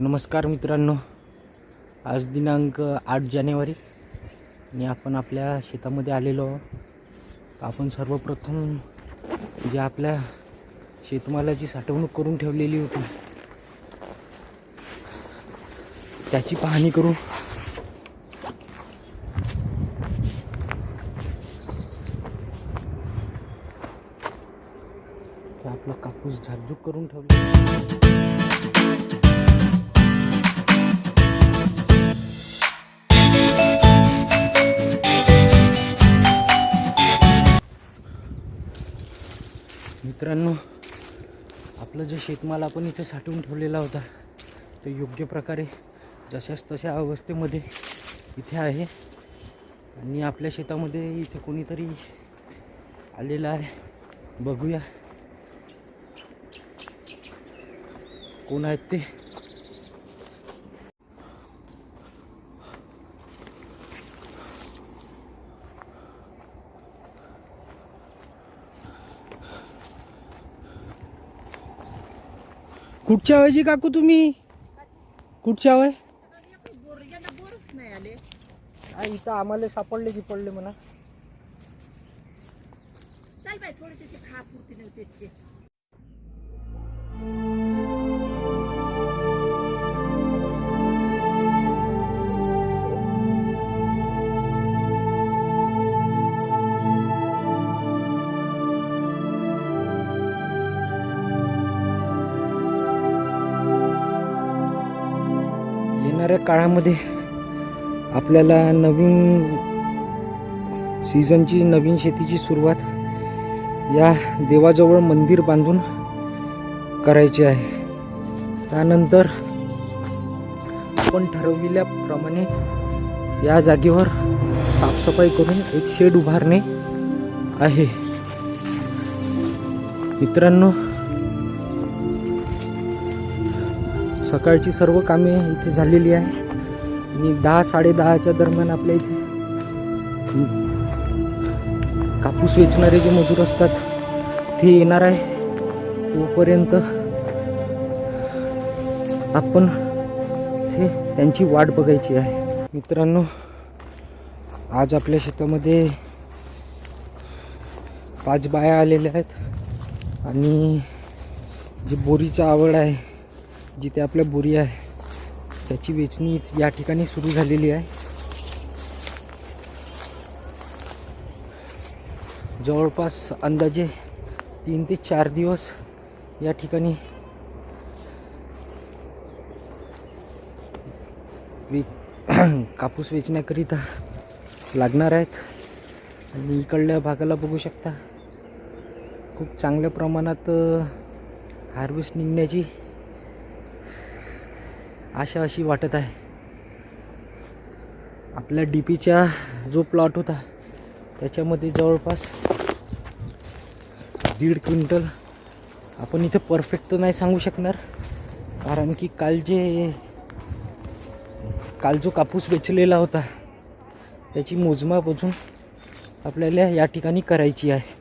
नमस्कार मित्रांनो. आज दिनांक आठ जानेवारी. आणि आपण आपल्या शेतामध्ये आलेलो आहोत. तर आपण सर्वप्रथम जे आपल्या शेतमालाची साठवणूक करून ठेवलेली होती त्याची पाहणी करू. तर आपला कापूस झाकझूक करून ठेवला मित्रांनो आपलं जे शेतमाल आपण इथे साठवून ठेवलेला होता तो योग्य प्रकारे जशाच तशा अवस्थेमध्ये इथे आहे. आणि आपल्या शेतामध्ये इथे कोणीतरी आलेला आहे. बघूया. कोण आहेत ते? कुठच्या वयची काकू तुम्ही? कुठच्या वय? इथं आम्हाला सापडले की पडले म्हणा. चाल थोडेसे येणाऱ्या काळामध्ये आपल्याला नवीन सीझनची नवीन शेतीची सुरुवात या देवाजवळ मंदिर बांधून करायची आहे. त्यानंतर आपण ठरविल्याप्रमाणे या जागेवर साफसफाई करून एक शेड उभारणे आहे. मित्रांनो सकाळची सर्व कामे इथे झालेली आहे. आणि दहा साडेदहाच्या दरम्यान आपल्या इथे कापूस वेचणारे जे मजूर असतात ते येणार आहे. तोपर्यंत आपण ते त्यांची वाट बघायची आहे. मित्रांनो आज आपल्या शेतामध्ये पाच बाया आलेल्या आहेत. आणि जी बोरीची आवड आहे जिथे आपल्या बोरी आहे त्याची वेचणी या ठिकाणी सुरू झालेली आहे. जवळपास अंदाजे तीन ते चार दिवस या ठिकाणी वे कापूस वेचण्याकरिता लागणार आहेत. आणि इकडल्या भागाला बघू शकता खूप चांगल्या प्रमाणात हार्वेस्ट निघण्याची आशा अशी वाटत आहे. आपल्या डी पीचा जो प्लॉट होता त्याच्यामध्ये जवळपास दीड क्विंटल आपण इथं परफेक्ट तर नाही सांगू शकणार. कारण की काल जे काल जो कापूस वेचलेला होता त्याची मोजमाप अजून आपल्याला या ठिकाणी करायची आहे.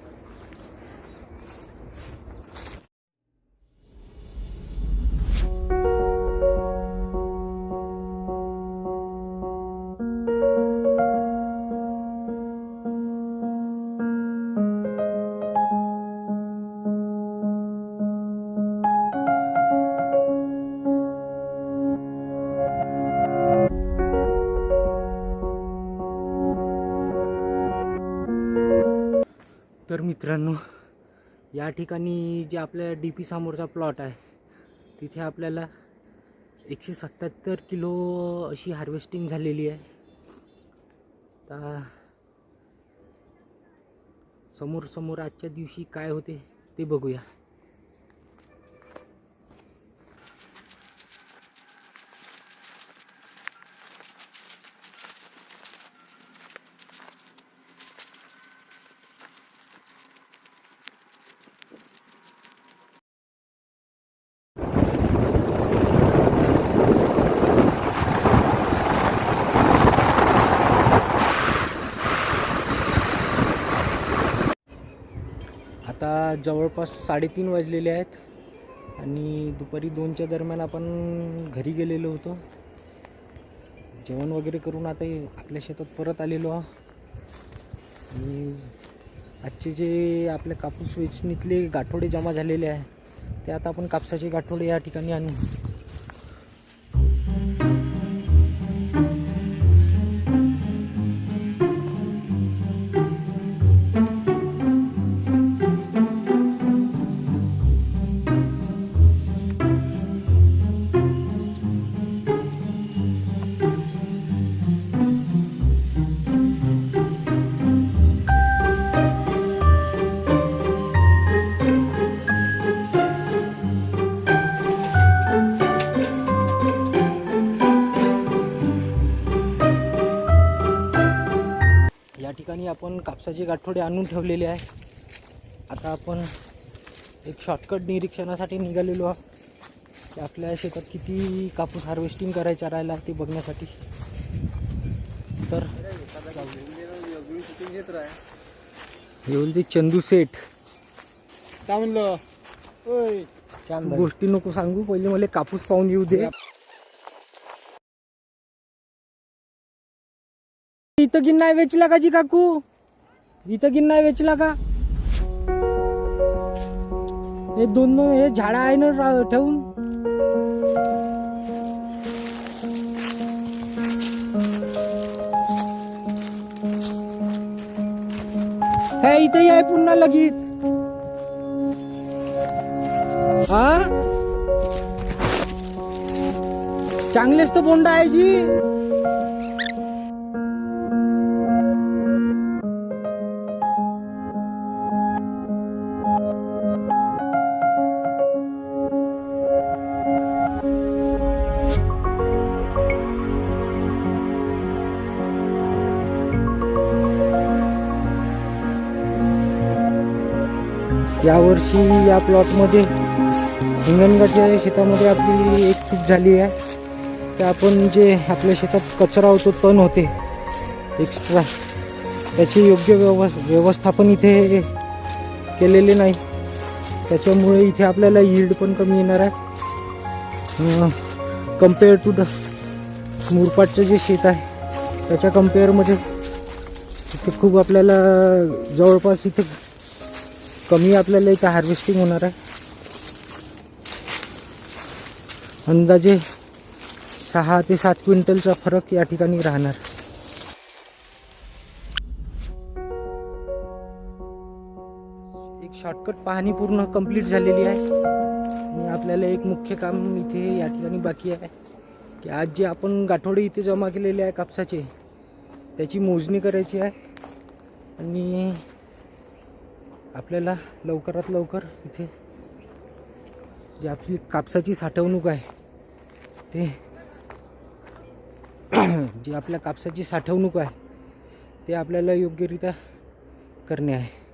तर मित्रांनो या ठिकाणी जे आपल्या डी पी समोरचा प्लॉट आहे तिथे आपल्याला एकशे सत्त्याहत्तर किलो अशी हार्वेस्टिंग झालेली आहे. आता समोर समोर आजच्या दिवशी काय होते ते बघूया. आता जवळपास साडेतीन वाजलेले आहेत आणि दुपारी दोनच्या दरम्यान आपण घरी गेलेलो होतो. जेवण वगैरे करून आता आपल्या शेतात परत आलेलो आहो आणि आजचे जे आपल्या कापूस वेचणीतले गाठोडे जमा झालेले आहे ते आता आपण कापसाचे गाठोडे या ठिकाणी आणू. ठिकाणी आपण कापसाचे गाठोडे आणून ठेवलेले आहे. आता आपण एक शॉर्टकट निरीक्षणासाठी निघालेलो आहोत. की आपल्या शेतात किती कापूस हार्वेस्टिंग करायचा राहिला ते बघण्यासाठी. तर येऊन ते चंदू सेठ. काय म्हणलं? गोष्टी नको सांगू पहिले मला कापूस पाहून येऊ दे. इथं गिन नाही वेचला का जी काकू? इथं गिन नाही वेचला का? हे दोन दोन हे झाडं आहे ना ठेवून? हे इथंही आहे पुन्हा लगीत. हा? चांगलेच तर बोंड आहे जी. यावर्षी या प्लॉटमध्ये हिंगणघाटच्या शेतामध्ये आपली एक चूक झाली आहे. तर आपण जे आपल्या शेतात कचरा होतो तण होते एक्स्ट्रा त्याचे योग्य व्यवस् व्यवस्थापन इथे केलेले नाही. त्याच्यामुळे इथे आपल्याला यील्ड पण कमी येणार आहे. कंपेअर टू द मुरपाटचं जे शेत आहे त्याच्या कम्पेअरमध्ये इथे खूप आपल्याला जवळपास इथे कमी आपल्याला इथं हार्वेस्टिंग होणार आहे. अंदाजे सहा ते सात क्विंटलचा फरक या ठिकाणी राहणार. एक शॉर्टकट पाहणी पूर्ण कंप्लीट झालेली आहे. आणि आपल्याला एक मुख्य काम इथे या ठिकाणी बाकी आहे. की आज जे आपण गाठोडे इथे जमा केलेले आहे कापसाचे त्याची मोजणी करायची आहे. आणि आपल्याला लवकरात लवकर इथे जी आपली कापसाची साठवणूक आहे ते जी आपल्या कापसाची साठवणूक आहे ते आपल्याला योग्यरित्या करणे आहे.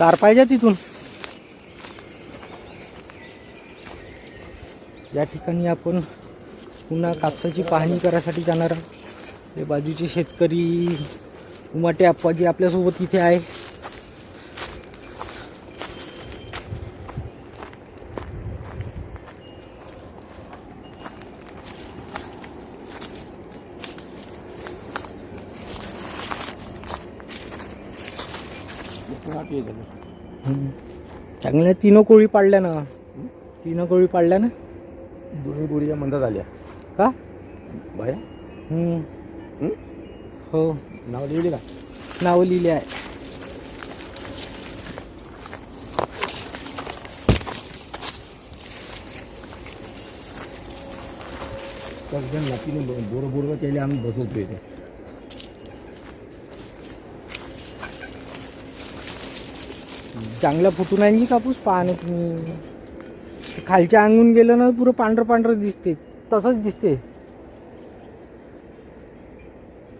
तार पाहिजे तिथून. या ठिकाणी आपण पुन्हा कापसाची पाहणी करायसाठी जाणार आहोत. बाजूचे शेतकरी उमाटे आप्पाजी आपल्यासोबत इथे आहे. हम्म. चांगल्या तीन कोळी पाडल्या ना. तीन कोळी पाडल्या ना. दोन्ही गोळीच्या मंदात आल्या. का? बाया? हम्म. हं? हो. नाव लिहिले का? नाव लिहिले आहे. नातीने बोर बोर केले आम्ही बसवतो इथे चांगला फुटून आहे जी कापूस? पहा ना तुम्ही. खालच्या अंगून गेलं ना पुरं पांढरं पांढरं दिसते. तसंच दिसते.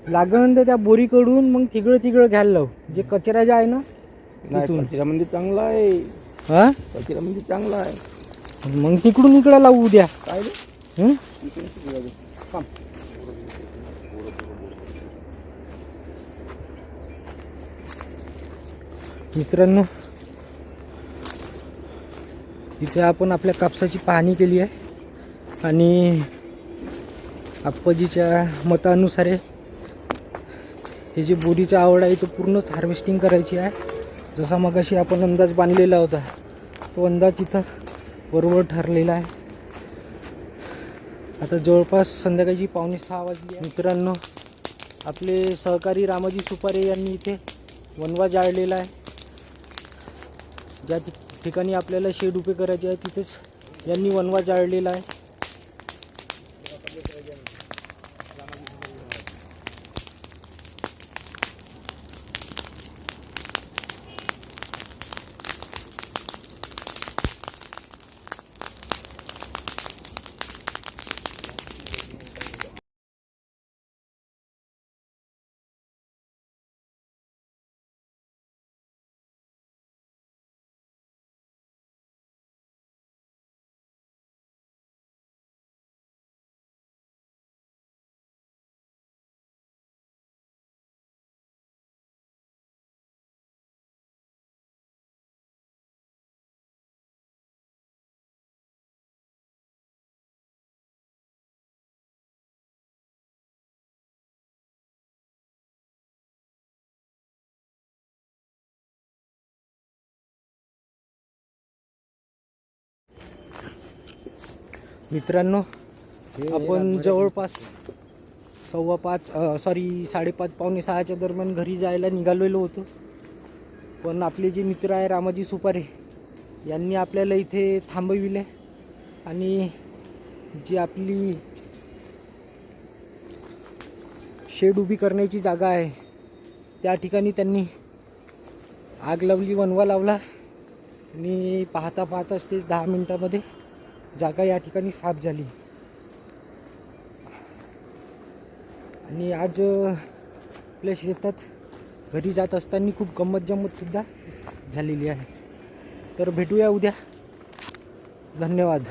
लागण तर त्या बोरीकडून मग तिकडं तिकडं घ्यायला लाव. जे कचरा जे आहे ना नाही तिथून. कचऱ्यामध्ये चांगला आहे. हा? कचऱ्यामध्ये चांगला आहे. मग तिकडून इकडं लावू उद्या. काय रे? हं? इकडे तिकडे जाऊ. थांब. मित्रांनो इथे आपण आपल्या कापसाची पाहणी केली आहे. आणि आप्पाजीच्या मतानुसार हे जे बोरीचा आवड आहे तो पूर्णच हार्वेस्टिंग करायची आहे. जसा मगाशी आपण अंदाज बांधलेला होता तो अंदाज इथं बरोबर ठरलेला आहे. आता जवळपास संध्याकाळची पावणे सहा वाजली मित्रांनो आपले सहकारी रामाजी सुपारे यांनी इथे वनवा जाळलेला आहे. ज्या ठिकाणी आपल्याला शेड उभे करायचे आहे तिथेच यांनी वनवा जाळलेला आहे. मित्रांनो आपण जवळपास सव्वा पाच सॉरी साडेपाच पावणे सहाच्या दरम्यान घरी जायला निघालेलो होतो. पण आपले जे मित्र आहे रामाजी सुपारे यांनी आपल्याला इथे थांबविले आणि जी आपली शेड उभी करण्याची जागा आहे त्या ठिकाणी त्यांनी आग लावली वनवा लावला आणि पाहता पाहताच ते दहा मिनटामध्ये जागा या ठिकाणी साफ झाली. आणि आज आपल्या शेतात घरी जात असताना खूप गंमत जमतसुद्धा झालेली आहे. तर भेटूया उद्या. धन्यवाद.